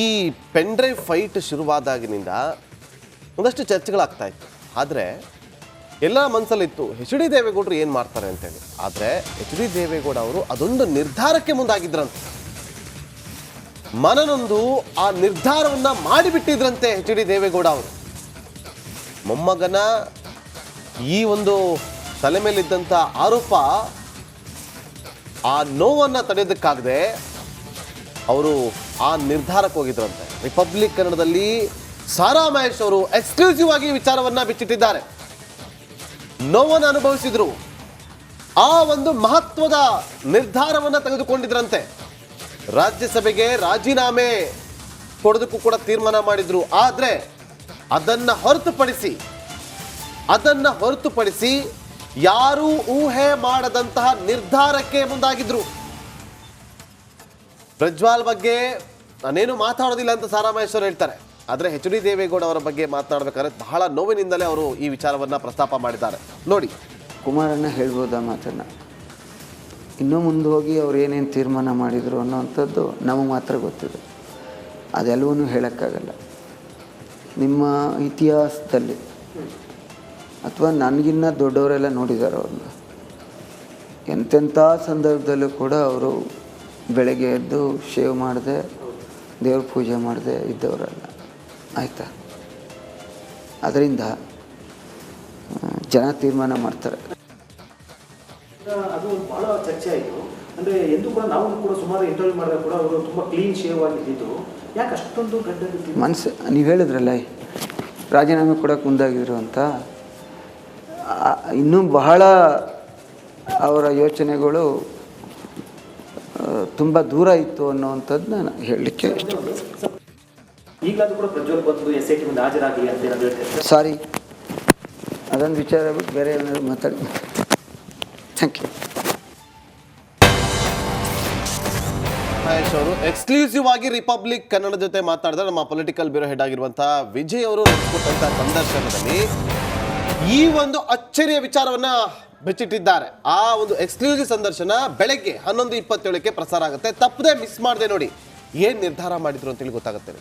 ಈ pen drive fight ಶುರುವಾದಾಗಿನಿಂದ ಒಂದಷ್ಟು ಚರ್ಚೆಗಳಾಗ್ತಾ ಇತ್ತು. ಆದರೆ ಎಲ್ಲ ಮನಸ್ಸಲ್ಲಿತ್ತು ಎಚ್ ಡಿ ದೇವೇಗೌಡರು ಏನು ಮಾಡ್ತಾರೆ ಅಂತೇಳಿ. ಆದರೆ ಎಚ್ ಡಿ ದೇವೇಗೌಡ ಅವರು ಅದೊಂದು ನಿರ್ಧಾರಕ್ಕೆ ಮುಂದಾಗಿದ್ರಂತೆ. ಮನನೊಂದು ಆ ನಿರ್ಧಾರವನ್ನು ಮಾಡಿಬಿಟ್ಟಿದ್ರಂತೆ ಎಚ್ ಡಿ ದೇವೇಗೌಡ ಅವರು. ಮೊಮ್ಮಗನ ಈ ಒಂದು ತಲೆ ಮೇಲಿದ್ದಂಥ ಆರೋಪ ಆ ನೋವನ್ನು ತಡೆಯೋದಕ್ಕಾಗದೆ ಅವರು ಆ ನಿರ್ಧಾರಕ್ಕೆ ಹೋಗಿದ್ರಂತೆ. ರಿಪಬ್ಲಿಕ್ ಕನ್ನಡದಲ್ಲಿ ಸಾರಾ ಮಹೇಶ್ ಅವರು ಎಕ್ಸ್ಕ್ಲೂಸಿವ್ ಆಗಿ ವಿಚಾರವನ್ನ ಬಿಚ್ಚಿಟ್ಟಿದ್ದಾರೆ. ನೋವನ್ನು ಅನುಭವಿಸಿದ್ರು. ಆ ಒಂದು ಮಹತ್ವದ ನಿರ್ಧಾರವನ್ನ ತೆಗೆದುಕೊಂಡಿದ್ರಂತೆ. ರಾಜ್ಯಸಭೆಗೆ ರಾಜೀನಾಮೆ ಕೊಡೋದಕ್ಕೂ ಕೂಡ ತೀರ್ಮಾನ ಮಾಡಿದ್ರು. ಆದ್ರೆ ಅದನ್ನ ಹೊರತುಪಡಿಸಿ ಅದನ್ನ ಹೊರತುಪಡಿಸಿ ಯಾರೂ ಊಹೆ ಮಾಡದಂತಹ ನಿರ್ಧಾರಕ್ಕೆ ಮುಂದಾಗಿದ್ರು. ಪ್ರಜ್ವಾಲ್ ಬಗ್ಗೆ ನಾನೇನು ಮಾತಾಡೋದಿಲ್ಲ ಅಂತ ಸಾರಾ ಮಹೇಶ್ವರ್ ಹೇಳ್ತಾರೆ. ಆದರೆ ಎಚ್ ಡಿ ದೇವೇಗೌಡ ಅವರ ಬಗ್ಗೆ ಮಾತನಾಡಬೇಕಾದ್ರೆ ಬಹಳ ನೋವಿನಿಂದಲೇ ಅವರು ಈ ವಿಚಾರವನ್ನು ಪ್ರಸ್ತಾಪ ಮಾಡಿದ್ದಾರೆ. ನೋಡಿ. ಕುಮಾರಣ್ಣ ಹೇಳ್ಬೋದು ಮಾತನ್ನು? ಇನ್ನೂ ಮುಂದೆ ಹೋಗಿ ಅವ್ರು ಏನೇನು ತೀರ್ಮಾನ ಮಾಡಿದರು ಅನ್ನೋವಂಥದ್ದು ನಮಗೆ ಮಾತ್ರ ಗೊತ್ತಿದೆ. ಅದೆಲ್ಲವನ್ನೂ ಹೇಳೋಕ್ಕಾಗಲ್ಲ. ನಿಮ್ಮ ಇತಿಹಾಸದಲ್ಲಿ ಅಥವಾ ನನಗಿನ್ನ ದೊಡ್ಡವರೆಲ್ಲ ನೋಡಿದ್ದಾರೆ ಅವ್ರನ್ನ. ಎಂತೆಂಥ ಸಂದರ್ಭದಲ್ಲೂ ಕೂಡ ಅವರು ಬೆಳಗ್ಗೆ ಎದ್ದು ಶೇವ್ ಮಾಡದೆ ದೇವ್ರ ಪೂಜೆ ಮಾಡದೆ ಇದ್ದವರಲ್ಲ. ಆಯಿತಾ? ಅದರಿಂದ ಜನ ತೀರ್ಮಾನ ಮಾಡ್ತಾರೆ. ಅದು ಬಹಳ ಚರ್ಚೆ ಆಯಿತು. ಅಂದ್ರೆ ಎಂದು ಕೂಡ ನಾವು ಕೂಡ ಸುಮಾರು ಇಂಟರ್ವ್ಯೂ ಮಾಡಿದಾಗ ಕೂಡ ಅವರು ತುಂಬಾ ಕ್ಲೀನ್ ಶೇವ್ ಆಗಿದ್ದಿದ್ದು. ಯಾಕೆ ಅಷ್ಟೊಂದು ಗಡ್ಡ? ಮನಸ್ಸು ನೀವು ಹೇಳಿದ್ರಲ್ಲ ರಾಜೀನಾಮೆ ಕೊಡೋಕೆ ಮುಂದಾಗಿದ್ರು ಅಂತ. ಇನ್ನೂ ಬಹಳ ಅವರ ಯೋಚನೆಗಳು ತುಂಬ ದೂರ ಇತ್ತು ಅನ್ನೋವಂಥದ್ದು ನಾನು ಹೇಳಲಿಕ್ಕೆ ಇಷ್ಟ ಈಗಲಾದ್ರೂ ಕೂಡ ಪ್ರಜ್ವಲ್ ಬಂದು ಎಸ್ ಐ ಟಿ ಮುಂದೆ ಹಾಜರಾಗಿ ಅಂತ ಏನಾದ್ರು ಸಾರಿ ಅದೊಂದು ವಿಚಾರ ಬಿಟ್ಟು ಬೇರೆ ಏನಾದರೂ ಮಾತಾಡಿ. ಥ್ಯಾಂಕ್ ಯು ಮಹೇಶ್ ಅವರು ಎಕ್ಸ್ಕ್ಲೂಸಿವ್ ಆಗಿ ರಿಪಬ್ಲಿಕ್ ಕನ್ನಡ ಜೊತೆ ಮಾತಾಡಿದ್ರೆ ನಮ್ಮ ಪೊಲಿಟಿಕಲ್ ಬ್ಯೂರೋ ಹೆಡ್ ಆಗಿರುವಂತಹ ವಿಜಯ್ ಅವರು ನಡೆಸಿಕೊಟ್ಟಂತಹ ಸಂದರ್ಶನದಲ್ಲಿ ಈ ಒಂದು ಅಚ್ಚರಿಯ ವಿಚಾರವನ್ನ ಬೆಚ್ಚಿಟ್ಟಿದ್ದಾರೆ. ಆ ಒಂದು ಎಕ್ಸ್ಕ್ಲೂಸಿವ್ ಸಂದರ್ಶನ ಬೆಳಗ್ಗೆ ಹನ್ನೊಂದು ಇಪ್ಪತ್ತೇಳಕ್ಕೆ ಪ್ರಸಾರ ಆಗುತ್ತೆ. ತಪ್ಪದೆ ಮಿಸ್ ಮಾಡದೆ ನೋಡಿ. ಏನು ನಿರ್ಧಾರ ಮಾಡಿದ್ರು ಅಂತೇಳಿ ಗೊತ್ತಾಗುತ್ತೆ.